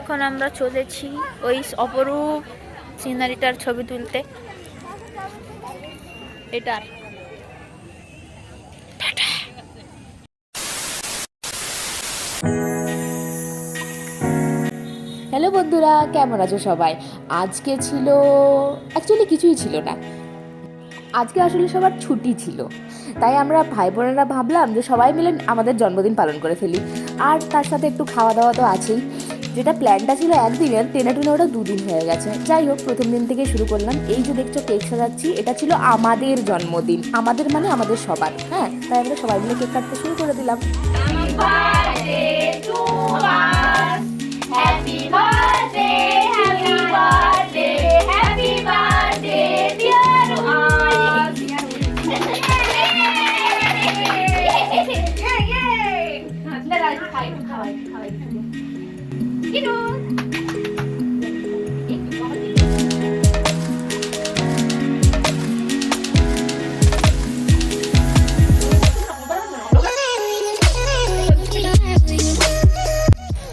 এখন আমরা চলেছি ওই অপরূপ সিনারিটার ছবি তুলতে। এটার হ্যালো বন্ধুরা, কেমন আছো সবাই? আজকে ছিল অ্যাকচুয়ালি কিছুই ছিল না। আজকে আসলে সবার ছুটি ছিল। তাই আমরা ভাই বোনেরা ভাবলাম যে সবাই মিলে আমাদের জন্মদিন পালন করে ফেলি। আর তার সাথে একটু খাওয়া দাওয়া তো আছেই। যেটা প্ল্যানটা ছিল একদিনের, টেনে টুনে ওটা দুদিন হয়ে গেছে। যাই হোক, প্রথম দিন থেকে শুরু করলাম। এই যে দেখছ কেক সাজাচ্ছি, এটা ছিল আমাদের জন্মদিন। আমাদের মানে আমাদের সবার হ্যাঁ? তাই আমরা সবাই মিলে কেক কাটতে শুরু করে দিলাম।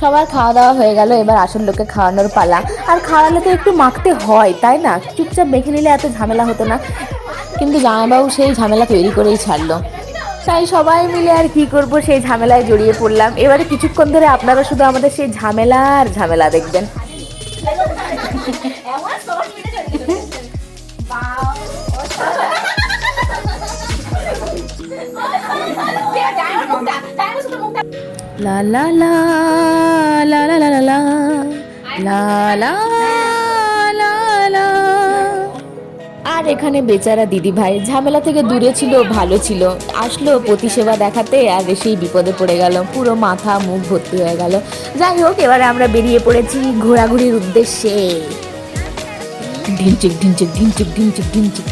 সবার খাওয়া দাওয়া হয়ে গেল, এবার আসল লোককে খাওয়ানোর পালা। আর খাওয়ালে তো একটু মাখতে হয়, তাই না? চুপচাপ মেখে নিলে এত ঝামেলা হতো না। কিন্তু জামাইবাবু সেই ঝামেলা তৈরি করেই ছাড়লো। তাই সবাই মিলে আর কি করব সেই ঝামেলায় জড়িয়ে পড়লাম এবারে কিছুক্ষণ ধরে আপনারা শুধু আমাদের সেই ঝামেলা আর ঝামেলা দেখবেন লা লা লা লা লা লা লা লা লা আর এখানে বেচারা দিদি ভাই ঝামেলা থেকে দূরে ছিল ভালো ছিল। আসলো পতি সেবা দেখাতে আর সেই বিপদে পড়ে গেল। পুরো মাথা মুখ ভর্তি হয়ে গেল। যাই হোক এবারে আমরা বেরিয়ে পড়েছি ঘোরাঘুরির উদ্দেশ্যে। ঢিনচিক ঢিনচিক ঢিনচিক ঢিনচিক ঢিনচিক।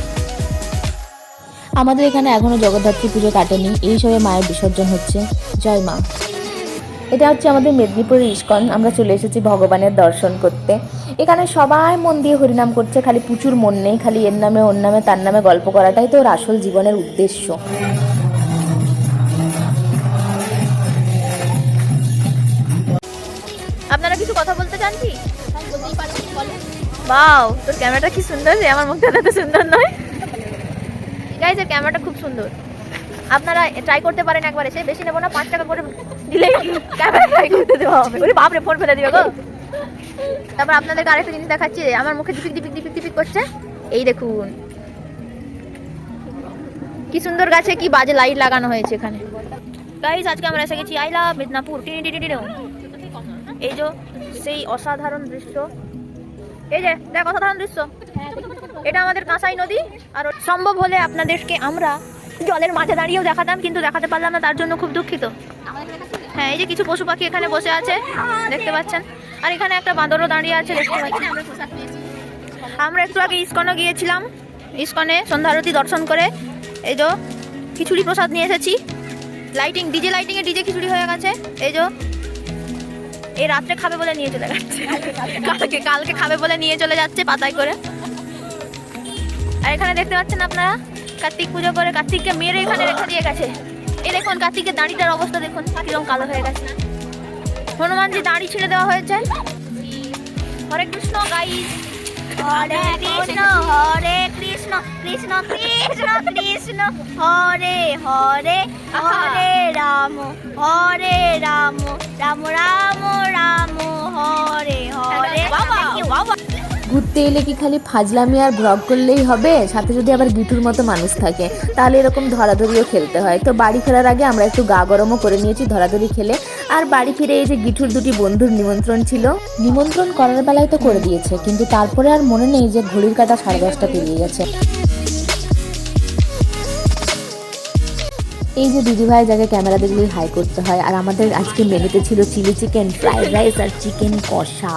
আমাদের এখানে এখনও জগদ্ধাত্রী পুজো কাটেনি। এই সময় মায়ের বিসর্জন হচ্ছে। জয় মা। এটা হচ্ছে আমাদের মেদিনীপুরের ইস্কন। আমরা চলে এসেছি ভগবানের দর্শন করতে। এখানে সবাই মন দিয়ে হরিনাম করছে, খালি প্রচুর মন নেই, খালি এর নামে, ওর নামে, তার নামে গল্প করাটাই তো ওর আসল জীবনের উদ্দেশ্য। আপনারা কিছু কথা বলতে চান কি? বাও তোর ক্যামেরাটা কি সুন্দর রে, আমার মুখটা এত সুন্দর নয়। গাইজ এর ক্যামেরাটা খুব সুন্দর। আপনারা ট্রাই করতে পারেন একবার এসে, বেশি নেব না, পাঁচ টাকা করে দিলেই ক্যামেরা ট্রাই করতে দেওয়া হবে। বাপরে ফোন ফেলে দিবে গো। তারপর আপনাদেরকে আরেকটা জিনিস দেখাচ্ছি, আমার মুখে দিপিক দিপিক দিপিক দিপিক করছে। এই দেখুন। কি সুন্দর গাছে কি বাজে লাইট লাগানো হয়েছে এখানে। গাইজ আজকে আমরা এসে গেছি আই লাভ মিদনাপুর এই যে, সেই অসাধারণ দৃশ্য। এই যে, দেখ, অসাধারণ দৃশ্য। এটা আমাদের কাঁসাই নদী। আর সম্ভব হলে আপনাদেরকে আমরা জলের মাঝে দাঁড়িয়েও দেখাতাম, কিন্তু দেখাতে পারলাম না, তার জন্য খুব দুঃখিত। হ্যাঁ এই যে কিছু পশু পাখি এখানে বসে আছে, দেখতে পাচ্ছেন। আর এখানে একটা বাঁদরও দাঁড়িয়ে আছে, দেখতে পাচ্ছেন। আমরা একটু আগে ইস্কনে গিয়েছিলাম, ইস্কনে সন্ধ্যা আরতি দর্শন করে, এই যে খিচুড়ি প্রসাদ নিয়ে এসেছি। লাইটিং ডিজে লাইটিং এ ডিজে খিচুড়ি হয়ে গেছে, এই যে এই রাত্রে খাবে বলে নিয়ে চলে যাচ্ছে। কালকে কালকে খাবে বলে নিয়ে চলে যাচ্ছে পাতায় করে। আর এখানে দেখতে পাচ্ছেন আপনারা? কার্তিক পুজো করে কার্তিককে মেরে এখানে রেখে দিয়ে গেছে। এই দেখুন কার্তিকের দাঁড়িটার অবস্থা দেখুন কীরকম কালো হয়ে গেছে। হনুমানজি দাঁড়ি ছেড়ে দেওয়া হয়েছে। হরে কৃষ্ণ গাই হরে কৃষ্ণ হরে কৃষ্ণ কৃষ্ণ কৃষ্ণ কৃষ্ণ হরে হরে হরে রাম হরে রাম রাম রাম রাম হরে হরে। ঘুরতে এলে কি খালি ফাজলামি আর ভ্লগ করলেই হবে? সাথে যদি আবার গিটুর মতো মানুষ থাকে, তাহলে এরকম ধরাধরিও খেলতে হয়। তো বাড়ি ফেরার আগে আমরা একটু গা গরমও করে নিয়েছি ধরাধরি খেলে। আর বাড়ি ফিরে এই যে গিঠুর দুটি বন্ধুর নিমন্ত্রণ ছিল। নিমন্ত্রণ করার বেলায় তো করে দিয়েছে, কিন্তু তারপরে আর মনে নেই যে ঘড়ির কাটা সাড়ে দশটা পেরিয়ে গেছে। এই যে দিদিভাই যাকে ক্যামেরা দেখলেই হাই করতে হয়, আর আমাদের আজকে মেনুতে ছিল চিলি চিকেন, ফ্রাইড রাইস আর চিকেন কষা।